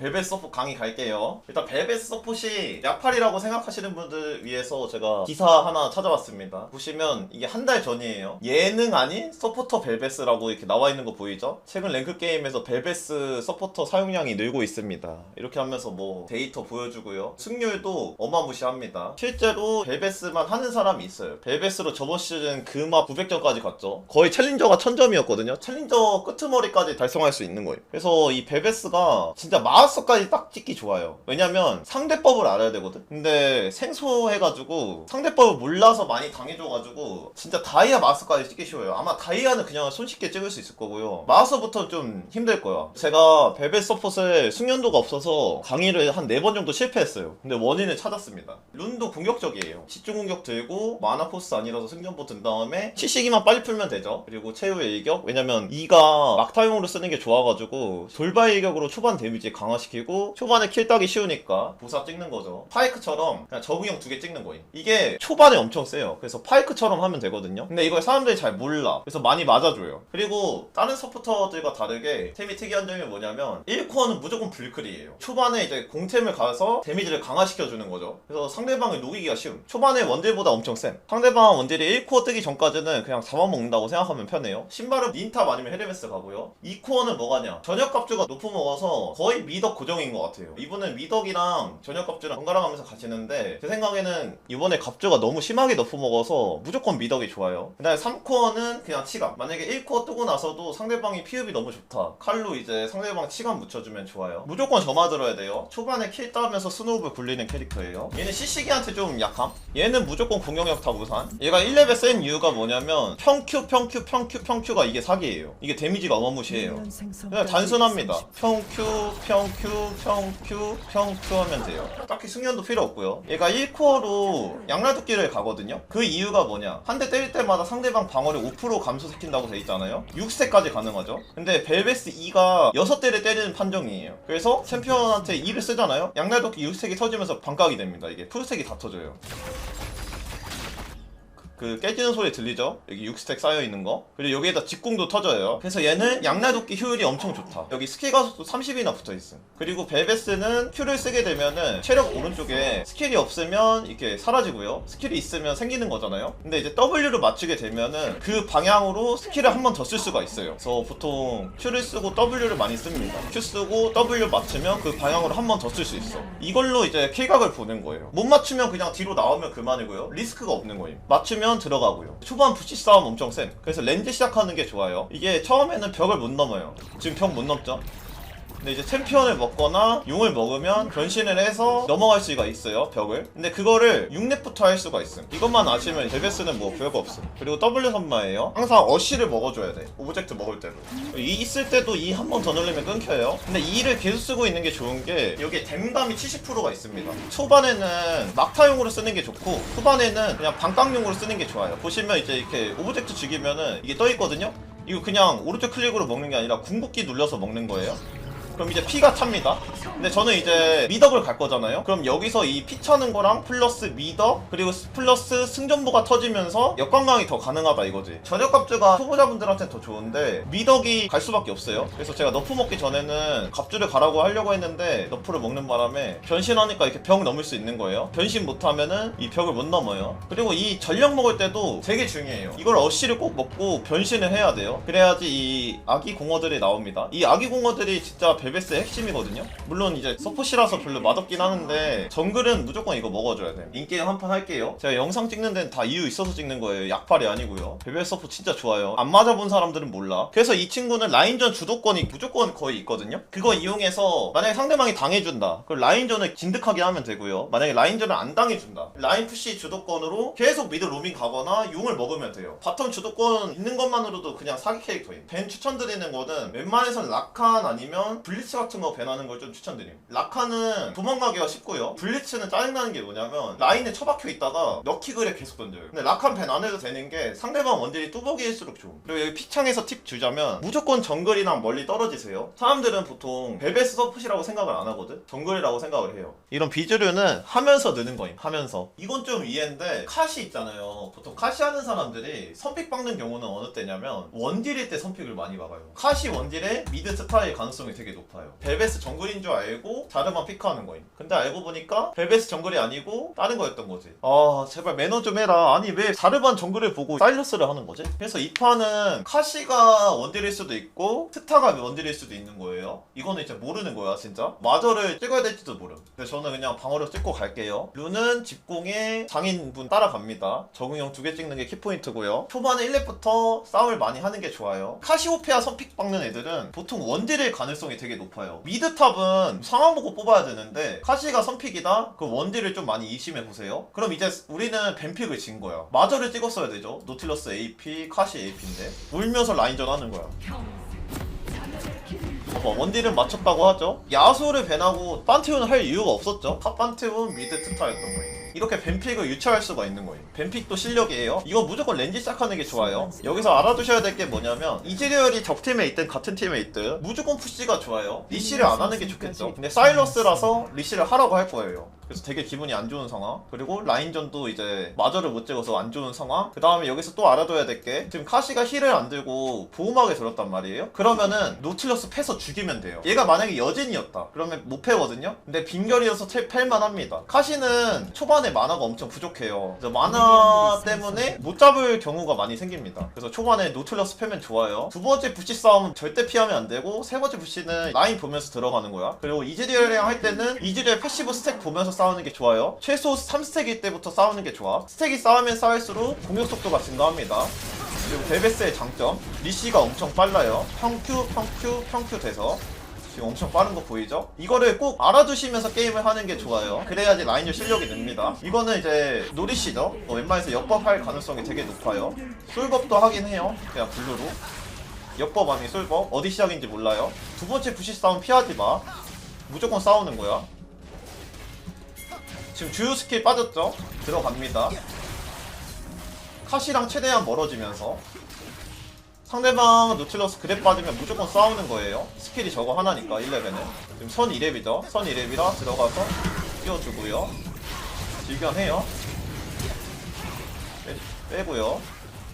벨벳 서포 강의 갈게요. 일단 벨벳 서폿이 약팔이라고 생각하시는 분들 위해서 제가 기사 하나 찾아봤습니다. 보시면 이게 한 달 전이에요. 예능 아닌 서포터 벨벳이라고 이렇게 나와 있는 거 보이죠? 최근 랭크 게임에서 벨벳 서포터 사용량이 늘고 있습니다. 이렇게 하면서 뭐 데이터 보여주고요. 승률도 어마무시합니다. 실제로 벨벳만 하는 사람이 있어요. 벨벳으로 저번 시즌 금화 900점까지 갔죠. 거의 챌린저가 1000점이었거든요. 챌린저 끄트머리까지 달성할 수 있는 거예요. 그래서 이 벨벳가 진짜 마스 터까지 딱 찍기 좋아요. 왜냐면 상대법을 알아야 되거든. 근데 생소해가지고 상대법을 몰라서 많이 당해줘가지고 진짜 다이아 마스터까지 찍기 쉬워요. 아마 다이아는 그냥 손쉽게 찍을 수 있을 거고요. 마스터부터 좀 힘들 거야. 제가 벨벳 서폿을 숙련도가 없어서 강의를 한 네 번 정도 실패했어요. 근데 원인을 찾았습니다. 룬도 공격적이에요. 집중 공격 들고 마나 포스 아니라서 승전보 든 다음에 치시기만 빨리 풀면 되죠. 그리고 최후의 일격 왜냐면 이가 막타용으로 쓰는 게 좋아가지고 돌발 일격으로 초반 데미지 강화 시키고 초반에 킬 따기 쉬우니까 보사 찍는 거죠. 파이크처럼 그냥 적응형 두 개 찍는 거예요. 이게 초반에 엄청 세요. 그래서 파이크처럼 하면 되거든요. 근데 이걸 사람들이 잘 몰라. 그래서 많이 맞아줘요. 그리고 다른 서포터들과 다르게 템이 특이한 점이 뭐냐면 1코어는 무조건 불클이에요. 초반에 이제 공템을 가서 데미지를 강화시켜주는 거죠. 그래서 상대방을 녹이기가 쉬움. 초반에 원딜보다 엄청 센. 상대방 원딜이 1코어 뜨기 전까지는 그냥 잡아먹는다고 생각하면 편해요. 신발은 닌탑 아니면 헤르메스 가고요. 2코어는 뭐가냐? 저녁 값주가 높아 먹어서 거의 미덕 고정인 것 같아요. 이분은 미덕이랑 저녁 값주랑 번갈아 가면서 가시는데 제 생각에는 이번에 값주가 너무 심하게 높아 먹어서 무조건 미덕이 좋아요. 그다음에 3코어는 그냥 치감. 만약에 1코어 뜨고 나서도 상대방이 피흡이 너무 좋다. 칼로 이제 상대방 치감 묻혀주면 좋아요. 무조건 점화 들어야 돼요. 초반에 킬 따면서 스노우볼 굴리는 캐릭터예요. 얘는 CC기한테 좀 약함. 얘는 무조건 공격력 타 우산. 얘가 1레벨 센 이유가 뭐냐면 평큐 평큐 평큐 평큐가 이게 사기예요. 이게 데미지가 어마무시해요. 그냥 단순합니다. 평큐, 평큐, 평큐, 평큐 하면 돼요. 딱히 승련도 필요 없고요. 얘가 1코어로 양날도끼를 가거든요. 그 이유가 뭐냐? 한 대 때릴 때마다 상대방 방어를 5% 감소시킨다고 돼 있잖아요. 6세까지 가능하죠. 근데 벨베스 2가 6대를 때리는 판정이에요. 그래서 챔피언한테 2를 쓰잖아요. 양날도끼 6색이 터지면서 반각이 됩니다. 이게 풀색이 다 터져요. 그 깨지는 소리 들리죠? 여기 6스택 쌓여있는 거? 그리고 여기에다 직공도 터져요. 그래서 얘는 양날도끼 효율이 엄청 좋다. 여기 스킬 가속도 30이나 붙어있음. 그리고 벨베스는 Q를 쓰게 되면은 체력 오른쪽에 스킬이 없으면 이렇게 사라지고요. 스킬이 있으면 생기는 거잖아요. 근데 이제 W를 맞추게 되면은 그 방향으로 스킬을 한 번 더 쓸 수가 있어요. 그래서 보통 Q를 쓰고 W를 많이 씁니다. Q 쓰고 W 맞추면 그 방향으로 한 번 더 쓸 수 있어. 이걸로 이제 킬각을 보는 거예요. 못 맞추면 그냥 뒤로 나오면 그만이고요. 리스크가 없는 거예요 맞추면 들어가고요. 초반 부시 싸움 엄청 센 그래서 렌즈 시작하는 게 좋아요. 이게 처음에는 벽을 못 넘어요. 지금 벽 못 넘죠 근데 이제 챔피언을 먹거나 용을 먹으면 변신을 해서 넘어갈 수가 있어요 벽을. 근데 그거를 6렙부터 할 수가 있음. 이것만 아시면 데베스는 뭐 별거 없음. 그리고 W 선마예요. 항상 어시를 먹어줘야 돼. 오브젝트 먹을 때도. 이 있을 때도 이 한 번 더 누르면 끊겨요. 근데 이를 계속 쓰고 있는 게 좋은 게 여기에 댐감이 70%가 있습니다. 초반에는 막타용으로 쓰는 게 좋고 후반에는 그냥 반깡용으로 쓰는 게 좋아요. 보시면 이제 이렇게 오브젝트 죽이면은 이게 떠 있거든요? 이거 그냥 오른쪽 클릭으로 먹는 게 아니라 궁극기 눌러서 먹는 거예요 그럼 이제 피가 찹니다. 근데 저는 이제 미덕을 갈 거잖아요. 그럼 여기서 이 피 차는 거랑 플러스 미덕 그리고 플러스 승전보가 터지면서 역관광이 더 가능하다 이거지. 저녁 갑주가 초보자분들한테 더 좋은데 미덕이 갈 수밖에 없어요. 그래서 제가 너프 먹기 전에는 갑주를 가라고 하려고 했는데 너프를 먹는 바람에 변신하니까 이렇게 벽 넘을 수 있는 거예요. 변신 못하면은 이 벽을 못 넘어요. 그리고 이 전력 먹을 때도 되게 중요해요. 이걸 어시를 꼭 먹고 변신을 해야 돼요. 그래야지 이 아기 공어들이 나옵니다. 이 아기 공어들이 진짜 벨 베스의 핵심이거든요. 물론 이제 서폿이라서 별로 맛없긴 하는데 정글은 무조건 이거 먹어줘야 돼. 인게임 한 판 할게요. 제가 영상 찍는 데는 다 이유 있어서 찍는 거예요. 약팔이 아니고요. 벨베스 서폿 진짜 좋아요. 안 맞아본 사람들은 몰라. 그래서 이 친구는 라인전 주도권이 무조건 거의 있거든요. 그거 이용해서 만약에 상대방이 당해준다. 그럼 라인전을 진득하게 하면 되고요. 만약에 라인전을 안 당해준다. 라인 푸시 주도권으로 계속 미드 로밍 가거나 용을 먹으면 돼요. 바텀 주도권 있는 것만으로도 그냥 사기 캐릭터임. 벤 추천드리는 거는 웬만해선 라칸 아니면 블리 츠 같은 거 밴하는 걸 좀 추천드림. 라칸은 도망가기가 쉽고요. 블리츠는 짜증나는 게 뭐냐면 라인에 처박혀 있다가 럭키글에 계속 던져요. 근데 라칸 밴안 해도 되는 게 상대방 원딜이 뚜벅이일수록 좋음. 그리고 여기 피창에서 팁 주자면 무조건 정글이랑 멀리 떨어지세요. 사람들은 보통 벨베스 서폿이라고 생각을 안 하거든. 정글이라고 생각을 해요. 이런 비주류는 하면서 느는 거임. 하면서. 이건 좀 이해인데 카시 있잖아요. 보통 카시 하는 사람들이 선픽 박는 경우는 어느 때냐면 원딜일 때 선픽을 많이 박아요. 카시 원딜에 미드 스타일 가능성이 되게 높아. 높아요. 벨베스 정글인 줄 알고 자르만 피크하는 거임. 근데 알고 보니까 벨베스 정글이 아니고 다른 거였던 거지. 아 제발 매너 좀 해라. 아니 왜 자르반 정글을 보고 사일러스를 하는 거지? 그래서 이 판은 카시가 원딜일 수도 있고 스타가 원딜일 수도 있는 거예요. 이거는 진짜 모르는 거야 진짜. 마저를 찍어야 될지도 모름. 그래서 저는 그냥 방어력 찍고 갈게요. 룬은 집공에 장인분 따라갑니다. 적응형 두 개 찍는 게 키포인트고요. 초반에 1렙부터 싸움을 많이 하는 게 좋아요. 카시오페아 선픽 박는 애들은 보통 원딜일 가능성이 되게 높아요. 미드탑은 상황 보고 뽑아야 되는데 카시가 선픽이다? 그 원딜을 좀 많이 의심해 보세요. 그럼 이제 우리는 뱀픽을 진 거야. 마저를 찍었어야 되죠. 노틸러스 AP, 카시 AP인데 울면서 라인전 하는 거야. 봐봐 원딜은 맞췄다고 하죠 야수를 밴하고 판테온을 할 이유가 없었죠 탑 판테온 미드 트타였던 거예요 이렇게 뱀픽을 유치할 수가 있는 거예요. 뱀픽도 실력이에요. 이거 무조건 렌즈 시작하는 게 좋아요. 여기서 알아두셔야 될 게 뭐냐면 이즈리얼이 적팀에 있든 같은 팀에 있든 무조건 푸시가 좋아요. 리시를 안 하는 게 좋겠죠. 근데 사일러스라서 리시를 하라고 할 거예요 그래서 되게 기분이 안 좋은 상황. 그리고 라인전도 이제 마저를 못 찍어서 안 좋은 상황. 그 다음에 여기서 또 알아둬야 될 게 지금 카시가 힐을 안 들고 보호막에 들었단 말이에요. 그러면은 노틸러스 패서 죽이면 돼요. 얘가 만약에 여진이었다. 그러면 못 패거든요. 근데 빈결이어서 텔- 팰만 합니다. 카시는 초반에 만화가 엄청 부족해요. 그래서 만화 때문에 못 잡을 경우가 많이 생깁니다. 그래서 초반에 노틸러스 패면 좋아요. 두 번째 부시 싸움은 절대 피하면 안 되고 세 번째 부시는 라인 보면서 들어가는 거야. 그리고 이즈리얼이랑 할 때는 이즈리얼 패시브 스택 보면서 싸우는 게 좋아요? 최소 3스택일 때부터 싸우는 게 좋아? 스택이 쌓으면 쌓을수록 공격 속도가 증가합니다. 그리고 벨베스의 장점? 리시가 엄청 빨라요. 평큐 평큐 평큐 돼서. 지금 엄청 빠른 거 보이죠? 이거를 꼭 알아두시면서 게임을 하는 게 좋아요. 그래야지 라인전 실력이 늡니다. 이거는 이제 노리시죠? 어, 웬만해서 역법할 가능성이 되게 높아요. 솔법도 하긴 해요. 그냥 블루로. 역법 아니 솔법. 어디 시작인지 몰라요. 두 번째 부시 싸움 피하지 마. 무조건 싸우는 거야 지금 주요 스킬 빠졌죠? 들어갑니다 카시랑 최대한 멀어지면서 상대방 노틸러스 그랩 빠지면 무조건 싸우는 거예요. 스킬이 저거 하나니까 1레벨은. 지금 선 2렙이죠. 선 2렙이라 들어가서 띄워주고요. 질견해요. 빼, 빼고요.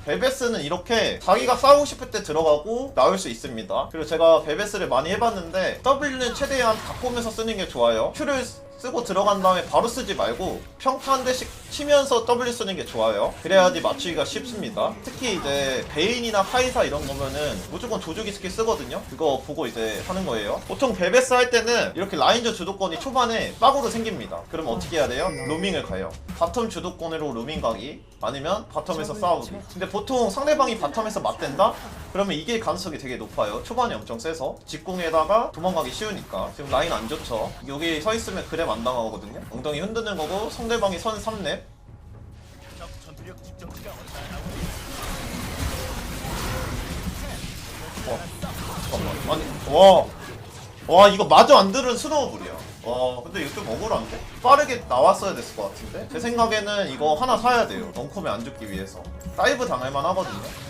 벨베스는 이렇게 자기가 싸우고 싶을 때 들어가고 나올 수 있습니다. 그리고 제가 벨베스를 많이 해봤는데 W는 최대한 각 보면서 쓰는 게 좋아요. Q를 쓰고 들어간 다음에 바로 쓰지 말고 평타 한 대씩 치면서 W 쓰는 게 좋아요. 그래야지 맞추기가 쉽습니다. 특히 이제 베인이나 카이사 이런 거면은 무조건 조주기 스킬 쓰거든요. 그거 보고 이제 하는 거예요. 보통 벨베스 할 때는 이렇게 라인전 주도권이 초반에 빡으로 생깁니다. 그럼 어떻게 해야 돼요? 로밍을 가요. 바텀 주도권으로 로밍 가기 아니면 바텀에서 싸우기. 근데 보통 상대방이 바텀에서 맞댄다? 그러면 이길 가능성이 되게 높아요. 초반이 엄청 세서 직공에다가 도망가기 쉬우니까 지금 라인 안 좋죠. 여기 서 있으면 그 랩안 당하거든요. 엉덩이 흔드는 거고 상대방이 선 3렙. 어, 잠깐만. 아니, 와, 와 이거 마저 안 들은 스노우볼이야. 와, 근데 이거 좀 억울한데? 빠르게 나왔어야 됐을 것 같은데? 제 생각에는 이거 하나 사야 돼요. 덩컴에 안 죽기 위해서. 다이브 당할만 하거든요.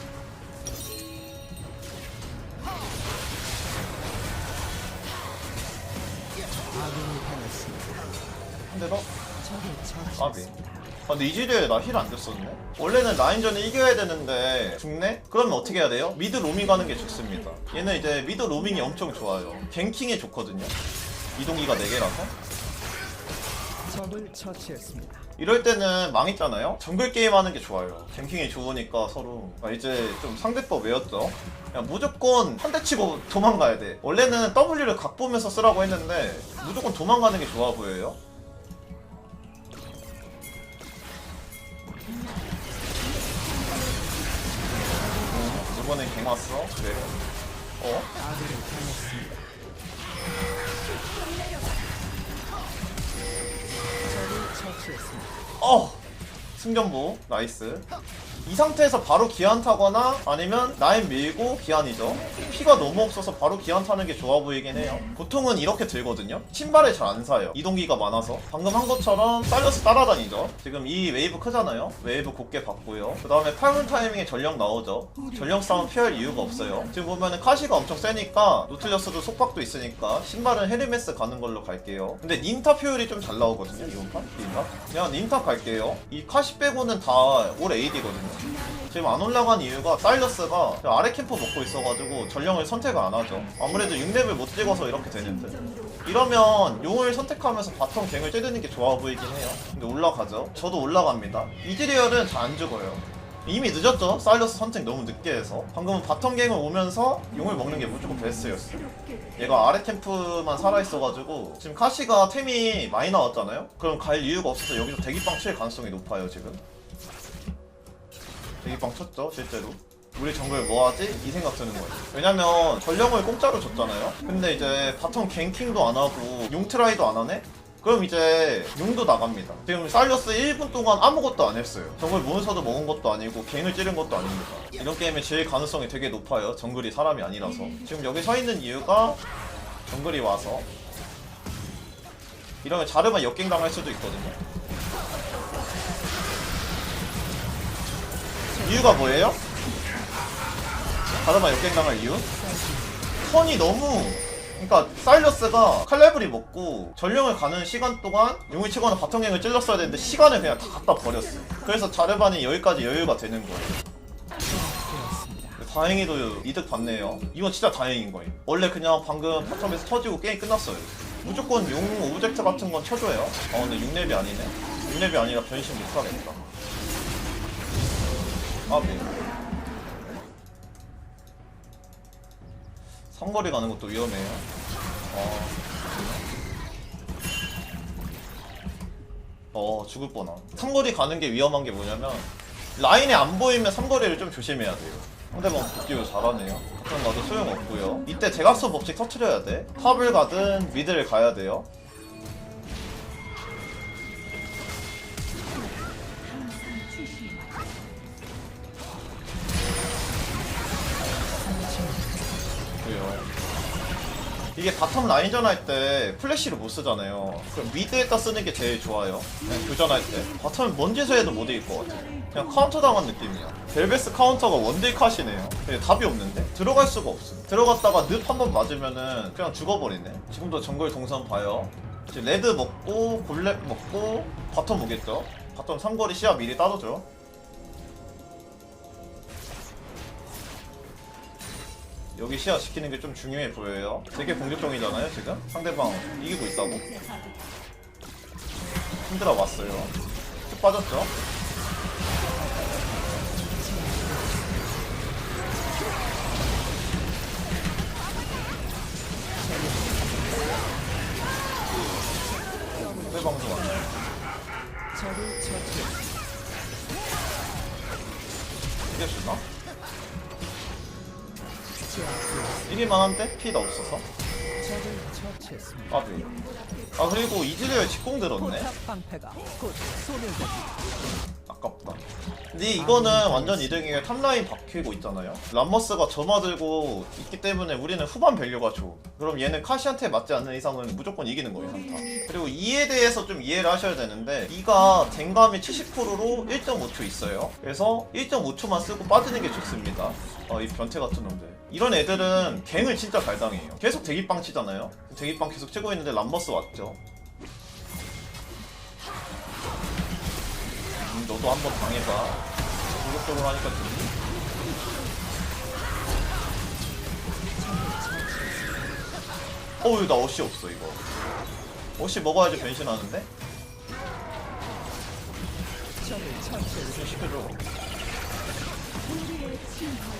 한대 더? 아비. 아, 근데 이즈리얼 나힐 안 됐었네? 원래는 라인전을 이겨야 되는데 죽네? 그러면 어떻게 해야 돼요? 미드 로밍 가는 게 좋습니다. 얘는 이제 미드 로밍이 엄청 좋아요. 갱킹에 좋거든요. 이동기가 4개라서. 적을 처치했습니다. 이럴 때는 망했잖아요? 정글 게임 하는 게 좋아요. 갱킹이 좋으니까 서로. 아, 이제 좀 상대법 외웠죠? 그냥 무조건 한 대 치고 도망가야 돼. 원래는 W를 각 보면서 쓰라고 했는데 무조건 도망가는 게 좋아 보여요. 이번엔 갱 왔어? 그래. 어? 어! 승전보 나이스 이 상태에서 바로 기한 타거나 아니면 라인 밀고 기한이죠. 피가 너무 없어서 바로 기한 타는 게 좋아 보이긴 해요. 보통은 이렇게 들거든요. 신발을 잘 안 사요. 이동기가 많아서. 방금 한 것처럼 살려서 따라다니죠. 지금 이 웨이브 크잖아요. 웨이브 곱게 받고요. 그 다음에 팔문 타이밍에 전령 나오죠. 전령 싸움 피할 이유가 없어요. 지금 보면은 카시가 엄청 세니까 노틀러스도 속박도 있으니까 신발은 헤르메스 가는 걸로 갈게요. 근데 닌탑 효율이 좀 잘 나오거든요. 이번 판? 닌탑? 그냥 닌탑 갈게요. 이 카시 빼고는 다 올 AD거든요 지금 안 올라간 이유가 사일러스가 아래 캠프 먹고 있어가지고 전령을 선택을 안 하죠. 아무래도 6렙을 못 찍어서 이렇게 되는데. 이러면 용을 선택하면서 바텀 갱을 찌르는 게 좋아 보이긴 해요. 근데 올라가죠. 저도 올라갑니다. 이즈리얼은 잘 안 죽어요. 이미 늦었죠? 사일러스 선택 너무 늦게 해서. 방금은 바텀 갱을 오면서 용을 먹는 게 무조건 베스트였어요. 얘가 아래 캠프만 살아있어가지고 지금 카시가 템이 많이 나왔잖아요? 그럼 갈 이유가 없어서 여기서 대기빵 칠 가능성이 높아요 지금 대기빵 쳤죠 실제로. 우리 정글 뭐하지? 이 생각 드는 거예요. 왜냐면 전령을 공짜로 줬잖아요? 근데 이제 바텀 갱킹도 안 하고 용 트라이도 안 하네? 그럼 이제 용도 나갑니다. 지금 사일러스 1분 동안 아무것도 안 했어요. 정글 몬스터도 먹은 것도 아니고 갱을 찌른 것도 아닙니다. 이런 게임의 제일 가능성이 되게 높아요. 정글이 사람이 아니라서. 지금 여기 서 있는 이유가 정글이 와서 이러면 자르만 역갱 당할 수도 있거든요. 이유가 뭐예요? 자르만 역갱 당할 이유? 턴이 너무 그러니까 사일러스가 칼레브리 먹고 전령을 가는 시간 동안 용을 치거나 바텀갱을 찔렀어야 되는데 시간을 그냥 다 갖다 버렸어요. 그래서 자르반이 여기까지 여유가 되는 거예요. 다행히도 이득 봤네요. 이건 진짜 다행인 거예요. 원래 그냥 방금 바텀에서 터지고 게임 끝났어요. 무조건 용 오브젝트 같은 건 쳐줘요. 아 근데 6렙이 아니네. 6렙이 아니라 변신 못하겠다. 아 네. 삼거리 가는 것도 위험해요. 어. 어 죽을 뻔함. 삼거리 가는 게 위험한 게 뭐냐면 라인에 안 보이면 삼거리를 좀 조심해야 돼요. 상대방 복귀를 잘하네요. 그럼 나도 소용없고요. 이때 대각선 법칙 터트려야 돼. 탑을 가든 미드를 가야 돼요. 이게 바텀 라인 전 할 때 플래시를 못 쓰잖아요. 그럼 미드에다 쓰는 게 제일 좋아요. 그냥 교전할 때. 바텀은 뭔 짓을 해도 못 이길 것 같아. 그냥 카운터 당한 느낌이야. 벨베스 카운터가 원딜 컷이네요. 근데 답이 없는데? 들어갈 수가 없어. 들어갔다가 늪 한 번 맞으면은 그냥 죽어버리네. 지금도 정글 동선 봐요. 지금 레드 먹고 골렙 먹고 바텀 오겠죠? 바텀 삼거리 시야 미리 따져줘. 여기 시야 지키는 게 좀 중요해 보여요. 되게 공격적이잖아요, 지금? 상대방 이기고 있다고. 힘들어 왔어요. 쭉 빠졌죠? 이길만 한데? 피가 없어서. 까비. 아, 그리고 이즈리얼 직공 들었네? 아깝다. 근데 이거는 완전 이득이에요. 탑라인 박히고 있잖아요. 람머스가 점화 들고 있기 때문에 우리는 후반 밸류가 좋아. 그럼 얘는 카시한테 맞지 않는 이상은 무조건 이기는 거예요, 한타. 그리고 이에 대해서 좀 이해를 하셔야 되는데 이가 댕감이 70%로 1.5초 있어요. 그래서 1.5초만 쓰고 빠지는 게 좋습니다. 어, 이 변태 같은 놈들. 이런 애들은 갱을 진짜 잘 당해요. 계속 대기빵 치잖아요. 대기빵 계속 치고 있는데 람머스 왔죠. 음, 너도 한번 당해봐. 공격적으로 하니까 좋니? 어우, 나 옷이 없어, 이거. 옷이 먹어야지 변신하는데? 시켜줘.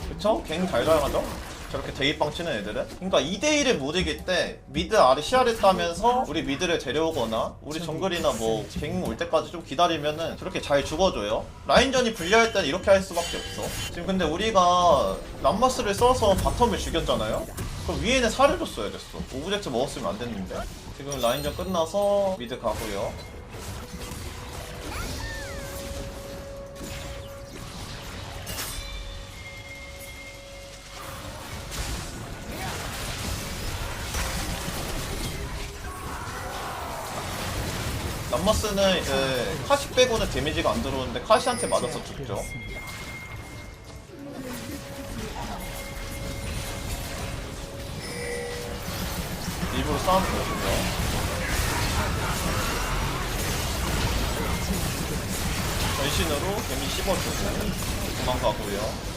그쵸? 갱 달달하죠? 저렇게 대입방 치는 애들은? 그러니까 2대1을 못 이길 때 미드 아래 시야를 따면서 우리 미드를 데려오거나 우리 정글이나 뭐 갱 올 때까지 좀 기다리면은 저렇게 잘 죽어줘요 라인전이 불리할 때는 이렇게 할 수밖에 없어 지금 근데 우리가 람마스를 써서 바텀을 죽였잖아요? 그럼 위에는 살을 줬어야 됐어 오브젝트 먹었으면 안 됐는데 지금 라인전 끝나서 미드 가고요 람머스는 이제 카시 빼고는 데미지가 안 들어오는데 카시한테 맞아서 죽죠. 일부러 싸움 보여주고요. 변신으로 데미 씹어주고 도망가고요.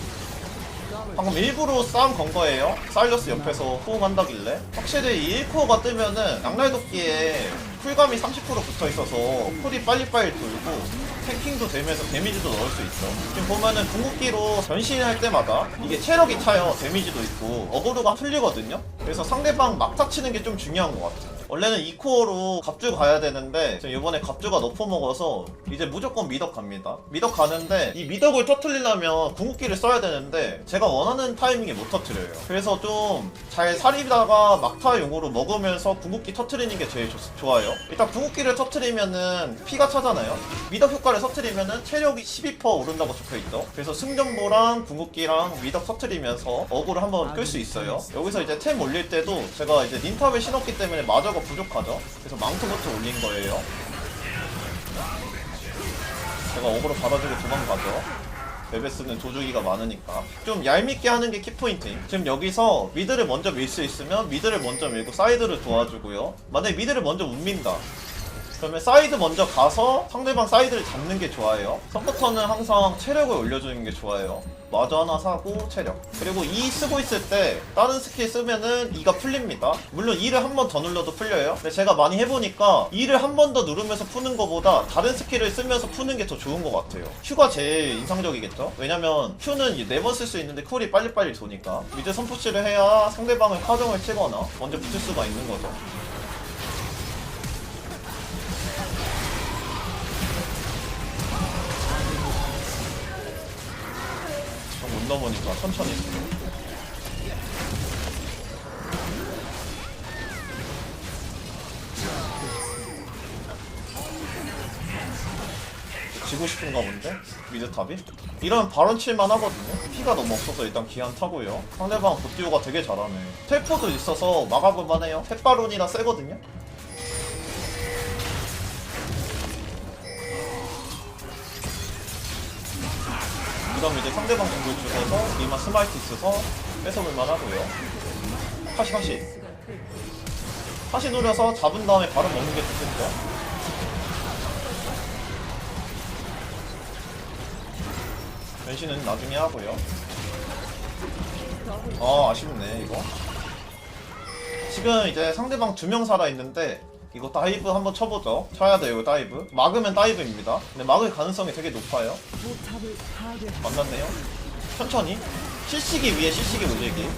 방금 일부러 싸움 건 거예요. 사일러스 옆에서 호응한다길래. 확실히 이 1코어가 뜨면은 양날도끼에 쿨감이 30% 붙어 있어서 쿨이 빨리빨리 돌고 탱킹도 되면서 데미지도 넣을 수 있어. 지금 보면은 궁극기로 변신할 때마다 이게 체력이 차요. 데미지도 있고 어그로가 풀리거든요. 그래서 상대방 막타 치는 게 좀 중요한 것 같아. 원래는 2코어로 갑주 가야 되는데 지금 이번에 갑주가 높아 먹어서 이제 무조건 미덕 갑니다. 미덕 가는데 이 미덕을 터트리려면 궁극기를 써야 되는데 제가 원하는 타이밍에 못 터트려요. 그래서 좀잘 살이다가 막타용으로 먹으면서 궁극기 터트리는 게 제일 좋, 좋아요. 일단 궁극기를 터트리면은 피가 차잖아요. 미덕 효과를 터트리면은 체력이 12% 오른다고 적혀있죠. 그래서 승전보랑 궁극기랑 미덕 터트리면서 어그를 한번 끌 수 있어요. 여기서 이제 템 올릴 때도 제가 이제 닌탑을 신었기 때문에 마저가 부족하죠. 그래서 망토부터 올린 거예요. 제가 어그로 받아주고 도망가죠. 베베스는 조주기가 많으니까. 좀 얄밉게 하는 게 키포인트임. 지금 여기서 미드를 먼저 밀 수 있으면 미드를 먼저 밀고 사이드를 도와주고요. 만약에 미드를 먼저 못 민다 그러면 사이드 먼저 가서 상대방 사이드를 잡는 게 좋아요. 서포터는 항상 체력을 올려주는 게 좋아요. 마저 하나 사고 체력. 그리고 E 쓰고 있을 때 다른 스킬 쓰면은 E가 풀립니다. 물론 E를 한 번 더 눌러도 풀려요. 근데 제가 많이 해보니까 E를 한 번 더 누르면서 푸는 것보다 다른 스킬을 쓰면서 푸는 게 더 좋은 것 같아요. Q가 제일 인상적이겠죠? 왜냐면 Q는 네 번 쓸 수 있는데 쿨이 빨리빨리 도니까. 미드 선푸시를 해야 상대방을 카정을 치거나 먼저 붙을 수가 있는 거죠 좀못 넘으니까 천천히 지고 싶은가 본데? 미드탑이? 이러면 바론 칠만 하거든요? 피가 너무 없어서 일단 기한 타고요 상대방 보티오가 되게 잘하네 텔포도 있어서 막아볼만 해요 탭바론이라 세거든요? 이러면 이제 상대방 정글 죽어서 리마 스마이트 있어서 뺏어볼만 하고요. 카시 카시. 카시 노려서 잡은 다음에 바로 먹는 게 좋겠죠? 변신은 나중에 하고요. 아 아쉽네 이거. 지금 이제 상대방 두 명 살아있는데 이거 다이브 한번 쳐보죠 쳐야 돼요 이거 다이브 막으면 다이브입니다 근데 막을 가능성이 되게 높아요. 만났네요. 천천히. 실시기 위에 실시기 올리기.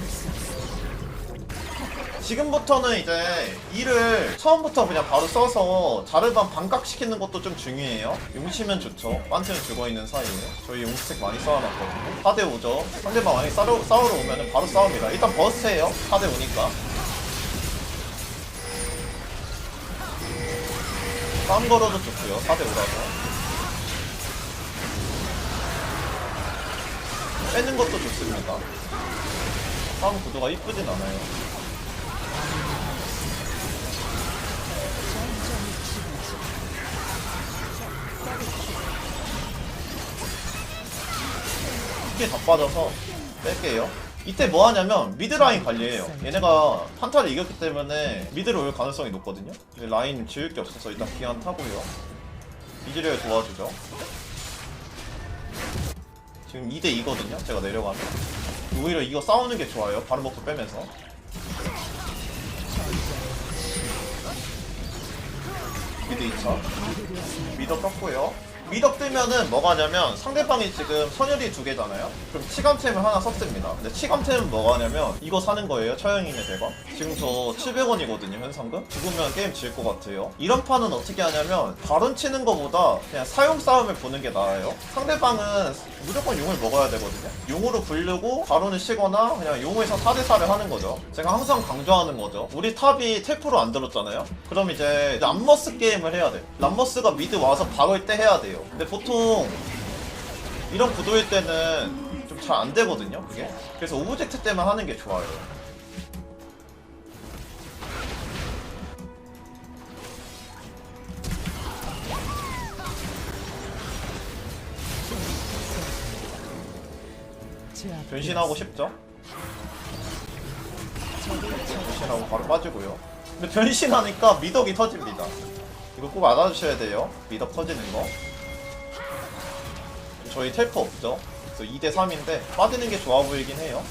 지금부터는 이제 이를 처음부터 그냥 바로 써서 자르반 반각시키는 것도 좀 중요해요. 용치면 좋죠. 반트는 죽어있는 사이에. 저희 용스택 많이 쌓아놨거든요. 4대 5죠. 상대방 만약에 싸우러, 싸우러 오면 바로 싸웁니다. 일단 버스트해요. 4대 5니까. 싸움 걸어도 좋고요. 4대 5라서. 빼는 것도 좋습니다. 싸움 구도가 이쁘진 않아요. 이게 다 빠져서 뺄게요. 이때 뭐 하냐면 미드 라인 관리해요. 얘네가 판타를 이겼기 때문에 미드를 올 가능성이 높거든요. 근데 라인 지을 게 없어서 일단 기한 타고요. 이즈리얼 도와주죠. 지금 2대 2거든요. 제가 내려가면 오히려 이거 싸우는 게 좋아요. 바로 먹고 빼면서. 미드 2차. 미더 떴고요. 미덕 뜨면은 뭐가 하냐면 상대방이 지금 선열이 두 개잖아요. 그럼 치감템을 하나 썼습니다. 근데 치감템은 뭐가 하냐면 이거 사는 거예요. 처형이네 대가. 지금 저 700원이거든요 현상금. 죽으면 게임 질 것 같아요. 이런 판은 어떻게 하냐면 바론 치는 거보다 그냥 사용 싸움을 보는 게 나아요. 상대방은 무조건 용을 먹어야 되거든요. 용으로 부르고 바론을 치거나 그냥 용에서 4대4를 하는 거죠. 제가 항상 강조하는 거죠. 우리 탑이 텔프로 안 들었잖아요. 그럼 이제 람머스 게임을 해야 돼. 람머스가 미드 와서 박을 때 해야 돼요. 근데 보통 이런 구도일 때는 좀 잘 안 되거든요. 그게. 그래서 오브젝트 때만 하는 게 좋아요. 변신하고 싶죠? 변신하고 바로 빠지고요. 근데 변신하니까 미덕이 터집니다. 이거 꼭 알아주셔야 돼요. 미덕 터지는 거. 저희 텔퍼 없죠? 그래서 2대 3인데 빠지는 게 좋아 보이긴 해요.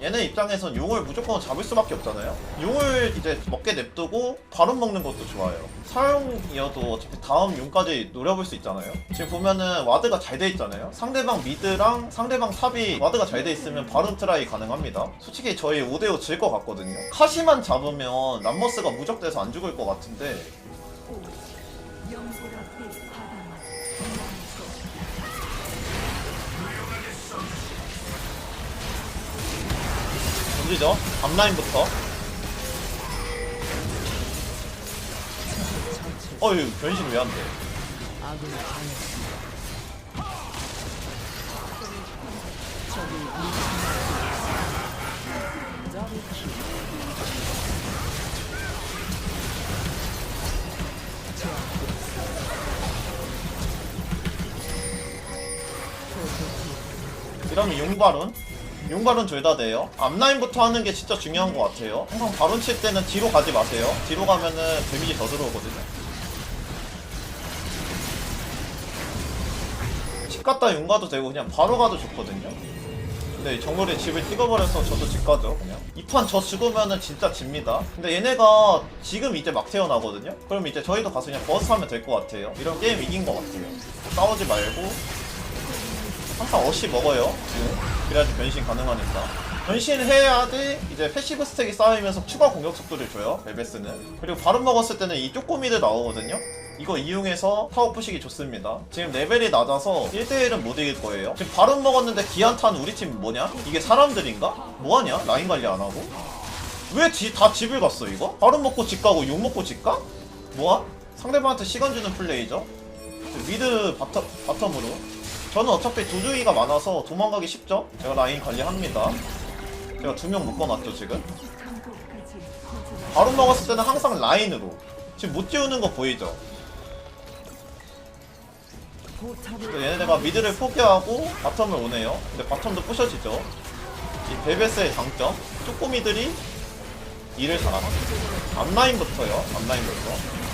얘네 입장에선 용을 무조건 잡을 수밖에 없잖아요. 용을 이제 먹게 냅두고 바로 먹는 것도 좋아요. 사용이어도 어차피 다음 용까지 노려볼 수 있잖아요. 지금 보면은 와드가 잘 돼 있잖아요. 상대방 미드랑 상대방 탑이 와드가 잘 돼 있으면 바로 트라이 가능합니다. 솔직히 저희 5대5 질 것 같거든요. 카시만 잡으면 람머스가 무적돼서 안 죽을 것 같은데 던지죠. 앞라인부터. 어휴 변신 왜 안 돼? 이러면 용바론 용바론 둘다 돼요. 앞라인부터 하는 게 진짜 중요한 것 같아요. 항상 바론 칠 때는 뒤로 가지 마세요. 뒤로 가면은 데미지 더 들어오거든요. 집 갔다 용 가도 되고 그냥 바로 가도 좋거든요. 근데 정글에 집을 찍어버려서 저도 집 가죠 그냥. 이 판 저 죽으면은 진짜 집니다. 근데 얘네가 지금 이제 막 태어나거든요? 그럼 이제 저희도 가서 그냥 버스 하면 될 것 같아요. 이런 게임 이긴 것 같아요. 싸우지 말고 항상 어시 먹어요 지금 그래야지 변신 가능하니까 변신해야지 이제 패시브 스택이 쌓이면서 추가 공격 속도를 줘요 벨베스는 그리고 바로 먹었을 때는 이 쪼꼬미들 나오거든요 이거 이용해서 타워 부시기 좋습니다 지금 레벨이 낮아서 1대1은 못 이길 거예요 지금 바로 먹었는데 기한탄 우리 팀 뭐냐? 이게 사람들인가? 뭐하냐? 라인 관리 안 하고? 왜다 집을 갔어 이거? 바로 먹고 집 가고 욕 먹고 집 가? 뭐야? 상대방한테 시간 주는 플레이죠 미드 바텀, 바텀으로 저는 어차피 도주기가 많아서 도망가기 쉽죠? 제가 라인 관리합니다. 제가 두 명 묶어놨죠, 지금. 바로 먹었을 때는 항상 라인으로. 지금 못 지우는 거 보이죠? 얘네가 미드를 포기하고 바텀을 오네요. 근데 바텀도 부셔지죠. 이 베베스의 장점. 쪼꼬미들이 일을 잘하죠. 앞라인부터요, 앞라인부터.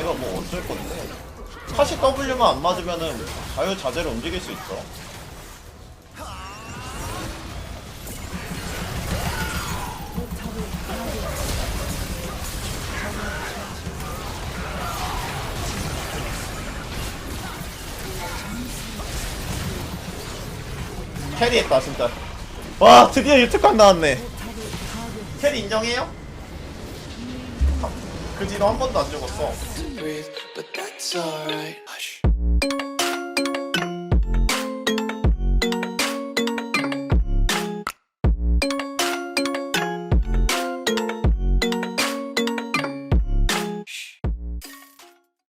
얘네가 뭐 어쩔 건데. 사실 W만 안 맞으면은 자유자재로 움직일 수 있어. 캐리했다 진짜. 와 드디어 유튜브 나왔네. 캐리 인정해요? 그 뒤로 한 번도 안 죽었어. Breathe, but that's alright.